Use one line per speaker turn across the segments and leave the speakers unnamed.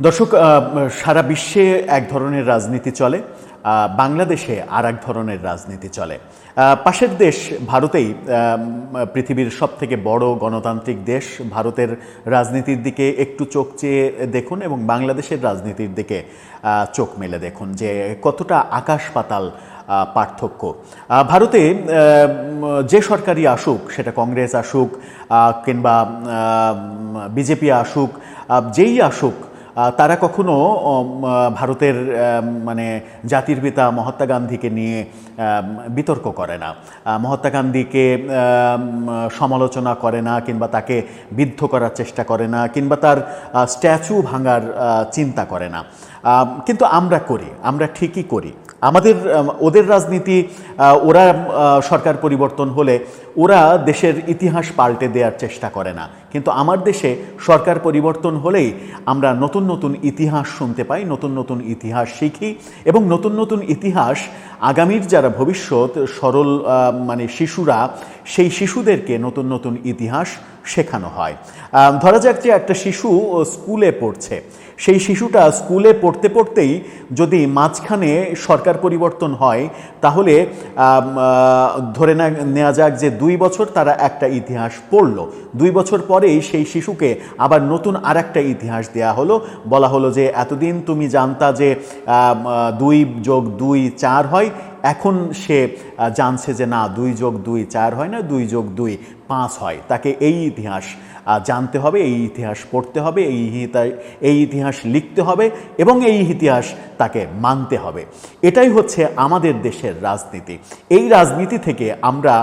দর্শক সারা বিশ্বে এক ধরনের রাজনীতি চলে বাংলাদেশে আর এক ধরনের রাজনীতি চলে। পাশের দেশ ভারতেই পৃথিবীর সব থেকে বড় গণতান্ত্রিক দেশ ভারতের রাজনীতির দিকে একটু চোখ চেয়ে দেখুন এবং বাংলাদেশের রাজনীতির দিকে চোখ মেলে দেখুন যে কতটা আকাশ পাতাল পার্থক্য। ভারতে যে সরকারি আসুক, সেটা কংগ্রেস আসুক কিংবা বিজেপি আসুক যেই আসুক তারা কখনো ভারতের মানে জাতির পিতা মহাত্মা গান্ধীকে নিয়ে বিতর্ক করে না। মহাত্মা গান্ধীকে সমালোচনা করে না কিংবা তাকে বিদ্ধ করার চেষ্টা করে না কিংবা তার স্ট্যাচু ভাঙার চিন্তা করে না। কিন্তু আমরা করি, আমরা ঠিকই করি। আমাদের ওদের রাজনীতি ওরা সরকার পরিবর্তন হলে ওরা দেশের ইতিহাস পাল্টে দেওয়ার চেষ্টা করে না। কিন্তু আমার দেশে সরকার পরিবর্তন হলেই আমরা নতুন নতুন ইতিহাস শুনতে পাই, নতুন নতুন ইতিহাস শিখি এবং নতুন নতুন ইতিহাস আগামীর যারা ভবিষ্যৎ, সরল মানে শিশুরা, সেই শিশুদেরকে নতুন নতুন ইতিহাস শেখানো হয়। ধরা যাক যে একটা শিশু স্কুলে পড়ছে। সেই শিশুটা স্কুলে পড়তে পড়তেই যদি মাঝখানে সরকার পরিবর্তন হয়, তাহলে ধরে নেওয়া যাক যে দুই বছর তারা একটা ইতিহাস পড়ল। দুই বছর পরেই সেই শিশুকে আবার নতুন আর একটা ইতিহাস দেয়া হলো। বলা হলো যে, এতদিন তুমি জানতা যে দুই যোগ দুই চার হয় এখন সে জানছে যে না, দুই যোগ দুই চার হয় না, দুই যোগ দুই পাঁচ হয়। তাকে এই ইতিহাস জানতে হবে, এই ইতিহাস পড়তে হবে, এই এই ইতিহাস লিখতে হবে এবং এই ইতিহাস তাকে মানতে হবে। এটাই হচ্ছে আমাদের দেশের রাজনীতি। এই রাজনীতি থেকে আমরা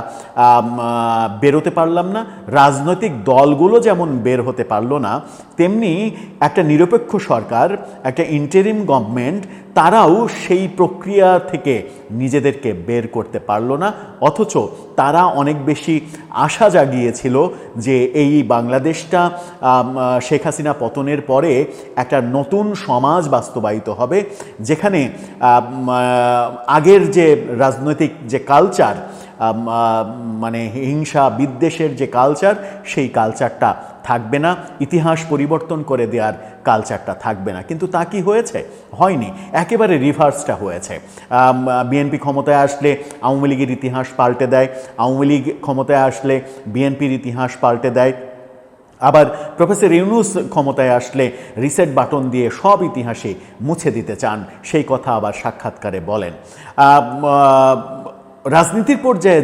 বেরোতে পারলাম না, রাজনৈতিক দলগুলো যেমন বের হতে পারল না, তেমনি একটা নিরপেক্ষ সরকার, একটা ইন্টারিম গভর্নমেন্ট তারাও সেই প্রক্রিয়া থেকে নিজেদেরকে বের করতে পারল না, অথচ তারা অনেক বেশি আশা জাগিয়েছিল যে এই বাংলাদেশটা শেখ হাসিনা পতনের পরে একটা নতুন সমাজ বাস্তবায়িত হবে, যেখানে আগের যে রাজনৈতিক যে কালচার মানে হিংসা বিদ্বেষের যে কালচার সেই কালচারটা থাকবে না, ইতিহাস পরিবর্তন করে দেওয়ার কালচারটা থাকবে না। কিন্তু তা কি হয়েছে? হয়নি, একেবারে রিভার্সটা হয়েছে। বিএনপি ক্ষমতায় আসলে আওয়ামী লীগের ইতিহাস পাল্টে দেয়, আওয়ামী লীগ ক্ষমতায় আসলে বিএনপির ইতিহাস পাল্টে দেয়। আবার প্রফেসর ইউনুস ক্ষমতায় আসলে রিসেট বাটন দিয়ে সব ইতিহাসে মুছে দিতে চান, সেই কথা আবার সাক্ষাৎকারে বলেন। রাজনীতির পর্যায়ে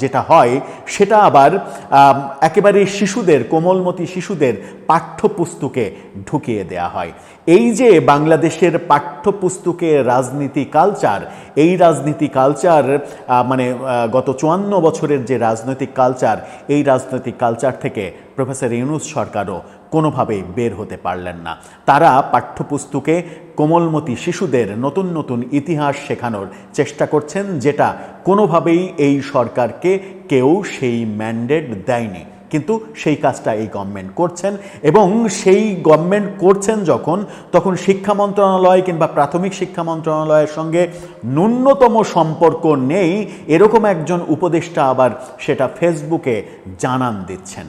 যেটা হয়, সেটা আবার একেবারে শিশুদের, কোমলমতি শিশুদের পাঠ্যপুস্তকে ঢুকিয়ে দেয়া হয়। এই যে বাংলাদেশের পাঠ্যপুস্তকে রাজনীতি কালচার, এই রাজনীতি কালচার মানে গত চুয়ান্ন বছরের যে রাজনৈতিক কালচার, এই রাজনৈতিক কালচার থেকে প্রফেসর ইউনুস সরকারও কোনোভাবেই বের হতে পারলেন না। তারা পাঠ্যপুস্তকে কোমলমতি শিশুদের নতুন নতুন ইতিহাস শেখানোর চেষ্টা করছেন, যেটা কোনোভাবেই এই সরকারকে কেউ সেই ম্যান্ডেট দেয়নি। কিন্তু সেই কাজটা এই গভর্নমেন্ট করছেন এবং সেই গভর্নমেন্ট করছেন যখন, তখন শিক্ষা মন্ত্রণালয় কিংবা প্রাথমিক শিক্ষা মন্ত্রণালয়ের সঙ্গে ন্যূনতম সম্পর্ক নেই, এরকম একজন উপদেষ্টা আবার সেটা ফেসবুকে জানান দিচ্ছেন।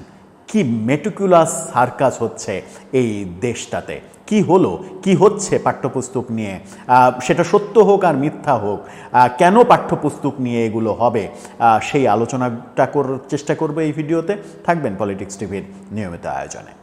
কি মেটিকুলাস সার্কাস হচ্ছে এই দেশটাতে। কি হলো, কি হচ্ছে পাঠ্যপুস্তক নিয়ে? সেটা সত্য হোক আর মিথ্যা হোক কেন পাঠ্যপুস্তক নিয়ে এগুলো হবে? সেই আলোচনাটা করার চেষ্টা করবে এই ভিডিওতে। থাকবেন পলিটিক্স টিভির নিয়মিত আয়োজনে।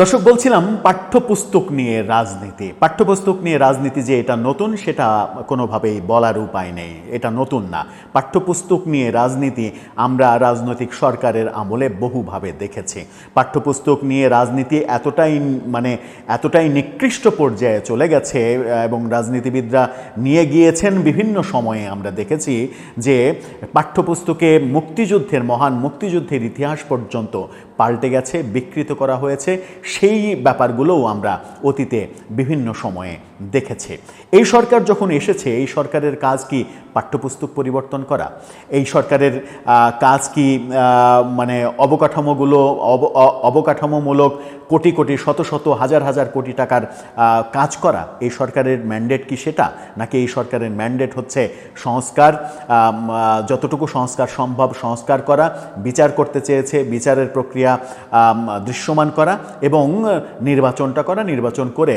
দর্শক, বলছিলাম পাঠ্যপুস্তক নিয়ে রাজনীতি। পাঠ্যপুস্তক নিয়ে রাজনীতি যে এটা নতুন, সেটা কোনোভাবেই বলার উপায় নেই। এটা নতুন না। পাঠ্যপুস্তক নিয়ে রাজনীতি আমরা রাজনৈতিক সরকারের আমলে বহুভাবে দেখেছি। পাঠ্যপুস্তক নিয়ে রাজনীতি এতটাই মানে এতটাই নিকৃষ্ট পর্যায়ে চলে গেছে, এবং রাজনীতিবিদরা নিয়ে গিয়েছেন বিভিন্ন সময়ে আমরা দেখেছি যে পাঠ্যপুস্তকে মুক্তিযুদ্ধের, মহান মুক্তিযুদ্ধের ইতিহাস পর্যন্ত পাল্টে গেছে, বিকৃত করা হয়েছে। সেই ব্যাপারগুলোও আমরা অতীতে বিভিন্ন সময়ে দেখেছি। এই সরকার যখন এসেছে, এই সরকারের কাজ কি পাঠ্যপুস্তক পরিবর্তন করা। এই সরকারের কাজ কি মানে অবকাঠামোগুলো অবকাঠামোমূলক কোটি কোটি, শত শত, হাজার হাজার কোটি টাকার কাজ করা এই সরকারের ম্যান্ডেট কি সেটা? নাকি এই সরকারের ম্যান্ডেট হচ্ছে সংস্কার? যতটুকু সংস্কার সম্ভব সংস্কার করা, বিচার করতে চেয়েছে, বিচারের প্রক্রিয়া দৃশ্যমান করা এবং নির্বাচনটা করা, নির্বাচন করে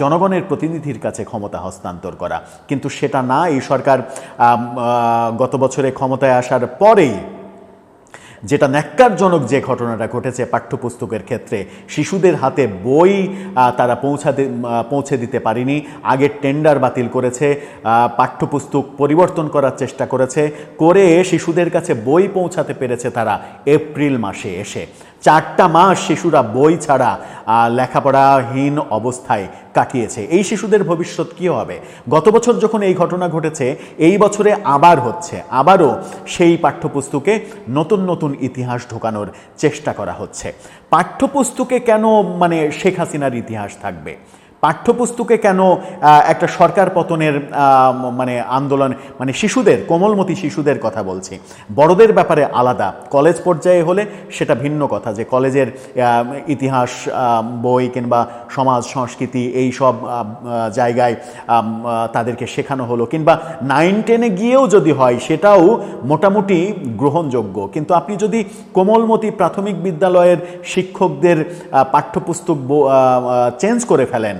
জনগণের প্রতিনিধির কাছে ক্ষমতা হস্তান্তর করা। কিন্তু সেটা না, এই সরকার গত বছরে ক্ষমতায় আসার পরেই যেটা ন্যাক্কারজনক যে ঘটনাটা ঘটেছে পাঠ্যপুস্তকের ক্ষেত্রে, শিশুদের হাতে বই তারা পৌঁছাতে পৌঁছে দিতে পারেনি, আগের টেন্ডার বাতিল করেছে পাঠ্যপুস্তক পরিবর্তন করার চেষ্টা করেছে, করে শিশুদের কাছে বই পৌঁছাতে পেরেছে তারা এপ্রিল মাসে এসে। চারটা মাস শিশুরা বই ছাড়া লেখাপড়াহীন অবস্থায় কাটিয়েছে। এই শিশুদের ভবিষ্যৎ কি হবে? গত বছর যখন এই ঘটনা ঘটেছে, এই বছরে আবার হচ্ছে। আবারও সেই পাঠ্যপুস্তকে নতুন নতুন ইতিহাস ঢোকানোর চেষ্টা করা হচ্ছে। পাঠ্যপুস্তকে কেন মানে শেখ হাসিনার ইতিহাস থাকবে? পাঠ্যপুস্তকে কেন একটা সরকার পতনের মানে আন্দোলন মানে শিশুদের, কোমলমতি শিশুদের কথা বলছি। বড়দের ব্যাপারে আলাদা। কলেজ পর্যায়ে হলে সেটা ভিন্ন কথা যে কলেজের ইতিহাস বই কিংবা সমাজ, সংস্কৃতি এই সব জায়গায় তাদেরকে শেখানো হলো। কিংবা নাইন টেনে গিয়েও যদি হয় সেটাও মোটামুটি গ্রহণযোগ্য। কিন্তু আপনি যদি কোমলমতি প্রাথমিক বিদ্যালয়ের শিক্ষকদের পাঠ্যপুস্তক চেঞ্জ করে ফেলেন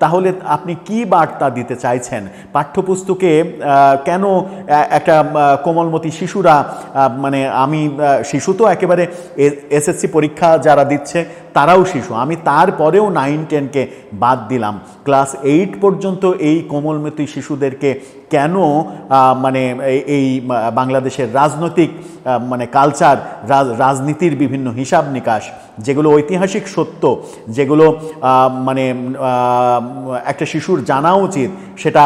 তাহলে আপনি কি বার্তা দিতে চাইছেন? পাঠ্যপুস্তকে কেন একটা কোমলমতি শিশুরা মানে আমি শিশু তো একেবারে এসএসসি পরীক্ষা যারা দিচ্ছে, তারাও শিশু। আমি তারপরেও নাইন টেনকে বাদ দিলাম। ক্লাস এইট পর্যন্ত এই কোমলমতি শিশুদেরকে কেন মানে এই- বাংলাদেশের রাজনৈতিক মানে কালচার রাজনীতির বিভিন্ন হিসাব নিকাশ, যেগুলো ঐতিহাসিক সত্য, যেগুলো মানে একটা শিশুর জানা উচিত সেটা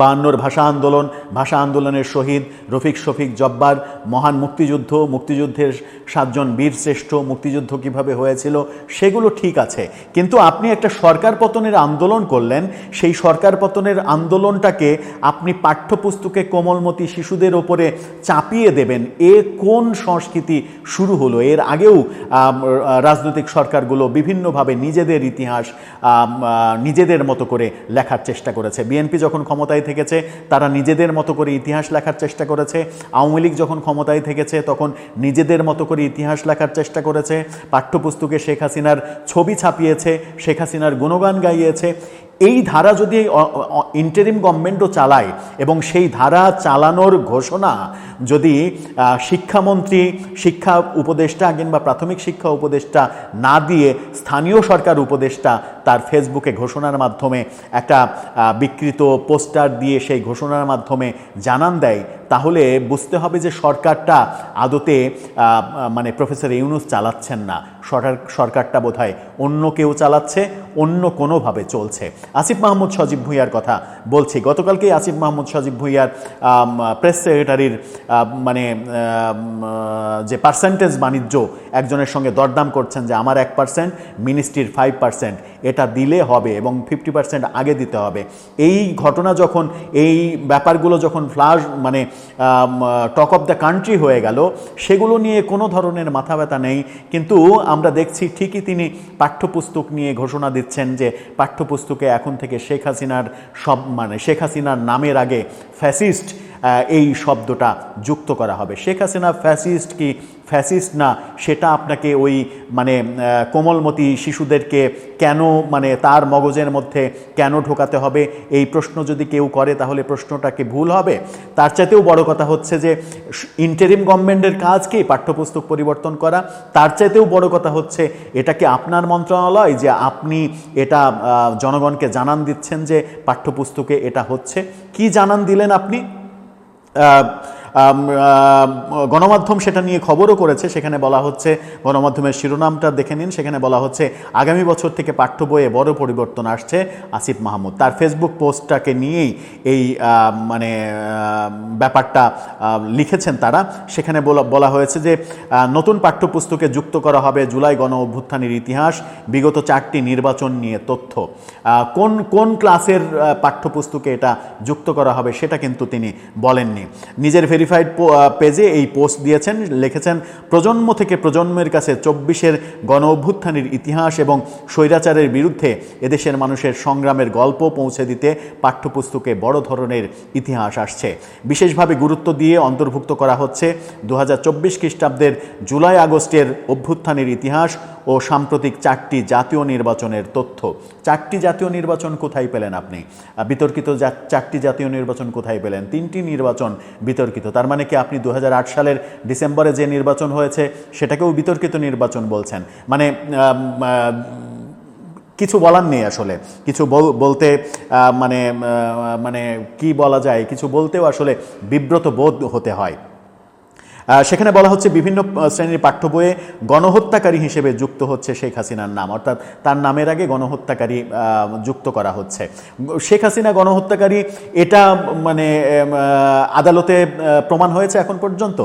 বায়ান্নর ভাষা আন্দোলন, ভাষা আন্দোলনের শহীদ রফিক শফিক জব্বার, মহান মুক্তিযুদ্ধ, মুক্তিযুদ্ধের সাতজন বীর শ্রেষ্ঠ, মুক্তিযুদ্ধ কীভাবে হয়েছিল সেগুলো ঠিক আছে। কিন্তু আপনি একটা সরকার পতনের আন্দোলন করলেন, সেই সরকার পতনের আন্দোলনটাকে আপনি পাঠ্যপুস্তকে কোমলমতি শিশুদের ওপরে চাপিয়ে দেবেন। এ কোন সংস্কৃতি শুরু হলো? এর আগেও রাজনৈতিক সরকারগুলো বিভিন্নভাবে নিজেদের ইতিহাস নিজেদের মতো করে লেখার চেষ্টা করেছে। বিএনপি যখন ক্ষমতায় থেকেছে, তারা নিজেদের মতো করে ইতিহাস লেখার চেষ্টা করেছে। আওয়ামী লীগ যখন ক্ষমতায় থেকেছে, তখন নিজেদের মতো করে ইতিহাস লেখার চেষ্টা করেছে। পাঠ্যপুস্তকে শেখ হাসিনার ছবি ছাপিয়েছে, শেখ হাসিনার গুণগান গাইয়েছে। এই ধারা যদি ইন্টারিম গভর্নমেন্টও চালায় এবং সেই ধারা চালানোর ঘোষণা যদি শিক্ষামন্ত্রী, শিক্ষা উপদেষ্টা কিংবা প্রাথমিক শিক্ষা উপদেষ্টা না দিয়ে স্থানীয় সরকার উপদেষ্টা তার ফেসবুকে ঘোষণার মাধ্যমে একটা বিকৃত পোস্টার দিয়ে সেই ঘোষণার মাধ্যমে জানান দেয় তাহলে বুঝতে হবে যে সরকারটা আদতে মানে প্রফেসর ইউনুস চালাচ্ছেন না। সরকার, সরকারটা বোধহয় অন্য কেউ চালাচ্ছে, অন্য কোনোভাবে চলছে। আসিফ মাহমুদ সজীব ভুঁইয়ার কথা বলছি। গতকালকেই আসিফ মাহমুদ সজীব ভুঁইয়ার প্রেস সেক্রেটারির মানে যে পার্সেন্টেজ বাণিজ্য একজনের সঙ্গে দরদাম করছেন যে আমার এক পার্সেন্ট মিনিস্ট্রির ফাইভ পার্সেন্ট এটা দিলে হবে এবং ফিফটি পার্সেন্ট আগে দিতে হবে। এই ঘটনা যখন, এই ব্যাপারগুলো যখন ফ্লাশ মানে টক অফ দ্য কান্ট্রি হয়ে গেল। সেগুলো নিয়ে কোনো ধরনের মাথা ব্যথা নেই। কিন্তু আমরা দেখছি ঠিকই তিনি পাঠ্যপুস্তক নিয়ে ঘোষণা দিচ্ছেন যে পাঠ্যপুস্তকে এখন থেকে শেখ হাসিনার সব মানে শেখ হাসিনার নামের আগে ফ্যাসিস্ট এই শব্দটা যুক্ত করা হবে। শেখ হাসিনা ফ্যাসিস্ট কি ফ্যাসিস্ট না, সেটা আপনাকে ওই মানে কোমলমতি শিশুদেরকে কেন মানে তার মগজের মধ্যে কেন ঢোকাতে হবে? এই প্রশ্ন যদি কেউ করে, তাহলে প্রশ্নটা কি ভুল হবে? তার চাইতেও বড় কথা হচ্ছে যে ইন্টারিম গভর্নমেন্টের কাজ কি? পাঠ্যপুস্তক পরিবর্তন করা। তার চাইতেও বড় কথা হচ্ছে, এটা কি আপনার মন্ত্রণালয় যে আপনি এটা জনগণকে জানান দিচ্ছেন যে পাঠ্যপুস্তকে এটা হচ্ছে? কি জানান দিলেন আপনি? গণমাধ্যম সেটা নিয়ে খবরও করেছে। সেখানে বলা হচ্ছে, গণমাধ্যমের শিরোনামটা দেখে নিন। সেখানে বলা হচ্ছে, আগামী বছর থেকে পাঠ্য বইয়ে বড় পরিবর্তন আসছে আসিফ মাহমুদ। তার ফেসবুক পোস্টটাকে নিয়েই এই মানে ব্যাপারটা লিখেছেন তারা। সেখানে বলা হয়েছে যে নতুন পাঠ্যপুস্তকে যুক্ত করা হবে জুলাই গণ অভ্যুত্থানের ইতিহাস, বিগত চারটি নির্বাচন নিয়ে তথ্য। কোন কোন ক্লাসের পাঠ্যপুস্তকে এটা যুক্ত করা হবে সেটা কিন্তু তিনি বলেননি। নিজের ভেরিফাইড পেজে এই পোস্ট দিয়েছেন, লিখেছেন, প্রজন্ম থেকে প্রজন্মের কাছে চব্বিশের গণ অভ্যুত্থানের ইতিহাস এবং স্বৈরাচারের বিরুদ্ধে এদেশের মানুষের সংগ্রামের গল্প পৌঁছে দিতে পাঠ্যপুস্তকে বড় ধরনের ইতিহাস আসছে। বিশেষভাবে গুরুত্ব দিয়ে অন্তর্ভুক্ত করা হচ্ছে দু হাজার চব্বিশ খ্রিস্টাব্দের জুলাই আগস্টের অভ্যুত্থানের ইতিহাস ও সাম্প্রতিক চারটি জাতীয় নির্বাচনের তথ্য। চারটি জাতীয় নির্বাচন কোথায় পেলেন আপনি? বিতর্কিত চারটি জাতীয় নির্বাচন কোথায় পেলেন? তিনটি নির্বাচন বিতর্কিত। তার মানে কি আপনি দু হাজার আট সালের ডিসেম্বরে যে নির্বাচন হয়েছে, সেটাকেও বিতর্কিত নির্বাচন বলছেন? মানে কিছু বলার নেই আসলে। কিছু বল- বলতে মানে মানে কি বলা যায়? কিছু বলতেও আসলে বিব্রত বোধ হতে হয়। সেখানে বলা হচ্ছে বিভিন্ন শ্রেণির পাঠ্য বইয়ে গণহত্যাকারী হিসেবে যুক্ত হচ্ছে শেখ হাসিনার নাম। অর্থাৎ তার নামের আগে গণহত্যাকারী যুক্ত করা হচ্ছে। শেখ হাসিনা গণহত্যাকারী, এটা মানে আদালতে প্রমাণ হয়েছে এখন পর্যন্ত?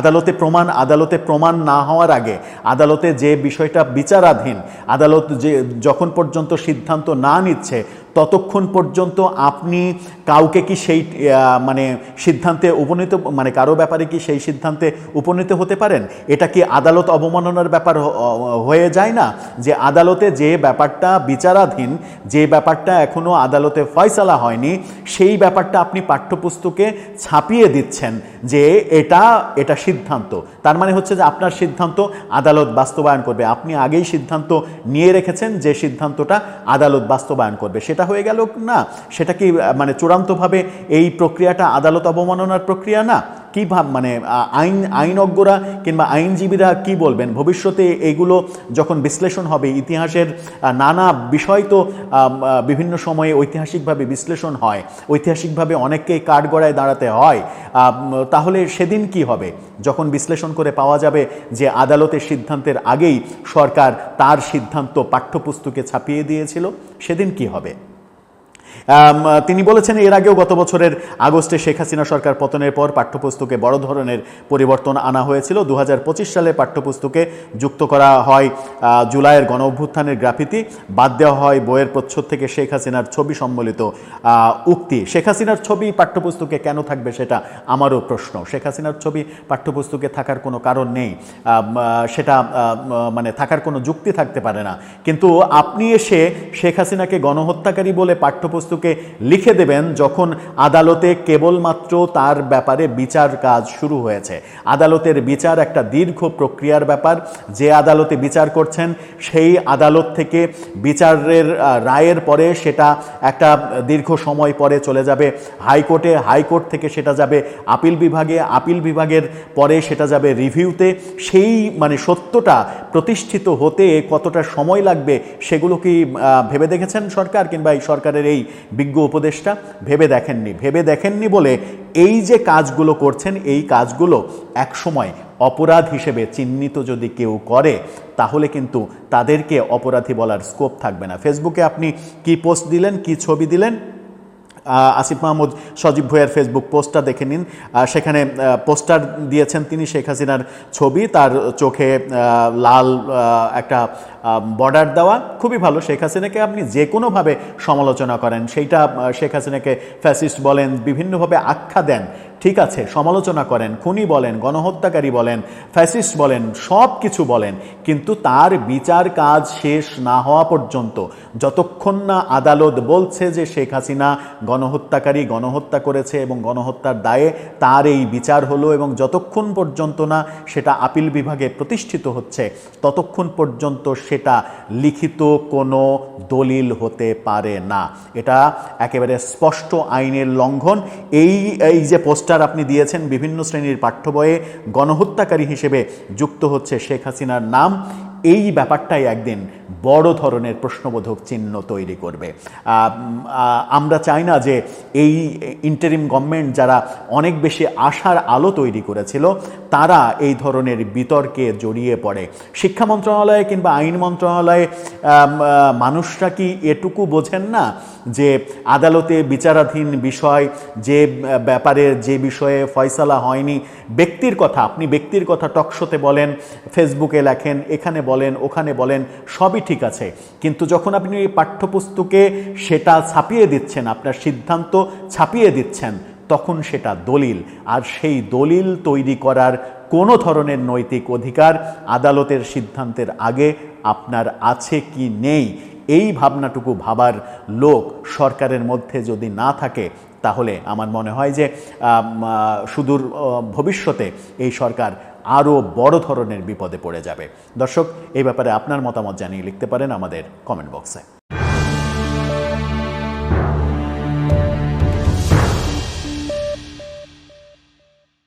আদালতে প্রমাণ আদালতে প্রমাণ না হওয়ার আগে, আদালতে যে বিষয়টা বিচারাধীন, আদালত যে, যখন পর্যন্ত সিদ্ধান্ত না নিচ্ছে ততক্ষণ পর্যন্ত আপনি কাউকে কি সেই মানে সিদ্ধান্তে উপনীত মানে কারও ব্যাপারে কি সেই সিদ্ধান্তে উপনীত হতে পারেন? এটা কি আদালত অবমাননার ব্যাপার হয়ে যায় না? যে আদালতে যে ব্যাপারটা বিচারাধীন, যে ব্যাপারটা এখনও আদালতে ফয়সালা হয়নি, সেই ব্যাপারটা আপনি পাঠ্যপুস্তকে ছাপিয়ে দিচ্ছেন যে এটা এটা সিদ্ধান্ত। তার মানে হচ্ছে যে আপনার সিদ্ধান্ত আদালত বাস্তবায়ন করবে। আপনি আগেই সিদ্ধান্ত নিয়ে রেখেছেন যে সিদ্ধান্তটা আদালত বাস্তবায়ন করবে। সেটা হয়ে গেল না? সেটা কি মানে চূড়ান্তভাবে এই প্রক্রিয়াটা আদালত অবমাননার প্রক্রিয়া না? কি ভাব মানে আইন, আইনজ্ঞরা কিংবা আইনজীবীরা কি বলবেন? ভবিষ্যতে এগুলো যখন বিশ্লেষণ হবে, ইতিহাসের নানা বিষয় তো বিভিন্ন সময়ে ঐতিহাসিকভাবে বিশ্লেষণ হয়, ঐতিহাসিকভাবে অনেককেই কাঠগড়ায় দাঁড়াতে হয় তাহলে সেদিন কি হবে? যখন বিশ্লেষণ করে পাওয়া যাবে যে আদালতের সিদ্ধান্তের আগেই সরকার তার সিদ্ধান্ত পাঠ্যপুস্তকে ছাপিয়ে দিয়েছিল, সেদিন কি হবে? তিনি বলেছেন, এর আগেও গত বছরের আগস্টে শেখ হাসিনা সরকার পতনের পর পাঠ্যপুস্তকে বড় ধরনের পরিবর্তন আনা হয়েছিল। দু হাজার পঁচিশ সালে পাঠ্যপুস্তকে যুক্ত করা হয় জুলাইয়ের গণ অভ্যুত্থানের গ্রাফিতি। বাদ দেওয়া হয় বইয়ের প্রচ্ছদ থেকে শেখ হাসিনার ছবি সম্বলিত উক্তি। শেখ হাসিনার ছবি পাঠ্যপুস্তকে কেন থাকবে সেটা আমারও প্রশ্ন। শেখ হাসিনার ছবি পাঠ্যপুস্তকে থাকার কোনো কারণ নেই। সেটা মানে থাকার কোনো যুক্তি থাকতে পারে না। কিন্তু আপনি এসে শেখ হাসিনাকে গণহত্যাকারী বলে পাঠ্যপুস্তকে লিখে দেবেন যখন আদালতে কেবলমাত্র তার ব্যাপারে বিচার কাজ শুরু হয়েছে। আদালতের বিচার একটা দীর্ঘ প্রক্রিয়ার ব্যাপার। যে আদালতে বিচার করছেন, সেই আদালত থেকে বিচারের রায়ের পরে সেটা একটা দীর্ঘ সময় পরে চলে যাবে। হাইকোর্টে, হাইকোর্ট থেকে সেটা যাবে আপিল বিভাগে, আপিল বিভাগের পরে সেটা যাবে রিভিউতে। সেই মানে সত্যটা প্রতিষ্ঠিত হতে কতটা সময় লাগবে সেগুলো কি ভেবে দেখেছেন সরকার কিংবা এই সরকারের এই বিজ্ঞ উপদেষ্টা ভেবে দেখেননি। ভেবে দেখেননি বলে এই যে কাজগুলো করছেন, এই কাজগুলো একসময় অপরাধ হিসেবে চিহ্নিত যদি কেউ করে, তাহলে কিন্তু তাদেরকে অপরাধী বলার স্কোপ থাকবে না। ফেসবুকে আপনি কি পোস্ট দিলেন, কি ছবি দিলেন? আসিফ মাহমুদ সজীব ভুয়ার ফেসবুক পোস্টটা দেখে নিন। সেখানে পোস্টার দিয়েছেন তিনি শেখ হাসিনার ছবি। তার চোখে লাল একটা বর্ডার দেওয়া। খুবই ভালো। শেখ হাসিনাকে আপনি যে কোনোভাবে সমালোচনা করেন। সেইটা শেখ হাসিনাকে ফ্যাসিস্ট বলেন, বিভিন্নভাবে আখ্যা দেন। ঠিক আছে, সমালোচনা করেন, খুনি বলেন, গণহত্যাকারী বলেন ফ্যাসিস্ট বলেন, সব কিছু বলেন, কিন্তু তার বিচার কাজ শেষ না হওয়া পর্যন্ত, যতক্ষণ না আদালত বলছে যে শেখ হাসিনা গণহত্যাকারী, গণহত্যা করেছে এবং গণহত্যার দায়ে তার এই বিচার হলো এবং যতক্ষণ পর্যন্ত না সেটা আপিল বিভাগে প্রতিষ্ঠিত হচ্ছে, ততক্ষণ পর্যন্ত সেটা লিখিত কোনো দলিল হতে পারে না। এটা একেবারে স্পষ্ট আইনের লঙ্ঘন। এই এই যে পোস্টার আপনি দিয়েছেন, বিভিন্ন শ্রেণির পাঠ্য বইয়ে গণহত্যাকারী হিসেবে যুক্ত হচ্ছে শেখ হাসিনার নাম। এই ব্যাপারটাই একদিন বড় ধরনের প্রশ্নবোধক চিহ্ন তৈরি করবে। আমরা চাই না যে এই ইন্টারিম গভর্নমেন্ট যারা অনেক বেশি আশার আলো তৈরি করেছিল, তারা এই ধরনের বিতর্কে জড়িয়ে পড়ে। শিক্ষা মন্ত্রণালয়ে কিংবা আইন মন্ত্রণালয়ে মানুষরা কি এটুকু বোঝেন না যে আদালতে বিচারাধীন বিষয়, যে ব্যাপারে যে বিষয়ে ফয়সালা হয়নি? ব্যক্তির কথা, আপনি ব্যক্তির কথা টকশোতে বলেন ফেসবুকে লেখেন, এখানে বলেন, ওখানে বলেন, সবই ঠিক আছে, কিন্তু যখন আপনি এই পাঠ্যপুস্তকে সেটা ছাপিয়ে দিচ্ছেন, আপনার সিদ্ধান্ত ছাপিয়ে দিচ্ছেন, তখন সেটা দলিল। আর সেই দলিল তৈরি করার কোনো ধরনের নৈতিক অধিকার আদালতের সিদ্ধান্তের আগে আপনার আছে কি নেই, এই ভাবনাটুকু ভাবার লোক সরকারের মধ্যে যদি না থাকে, তাহলে আমার মনে হয় যে সুদূর ভবিষ্যতে এই সরকার আরও বড় ধরনের বিপদে পড়ে যাবে। দর্শক, এই ব্যাপারে আপনার মতামত জানিয়ে লিখতে পারেন আমাদের কমেন্ট বক্সে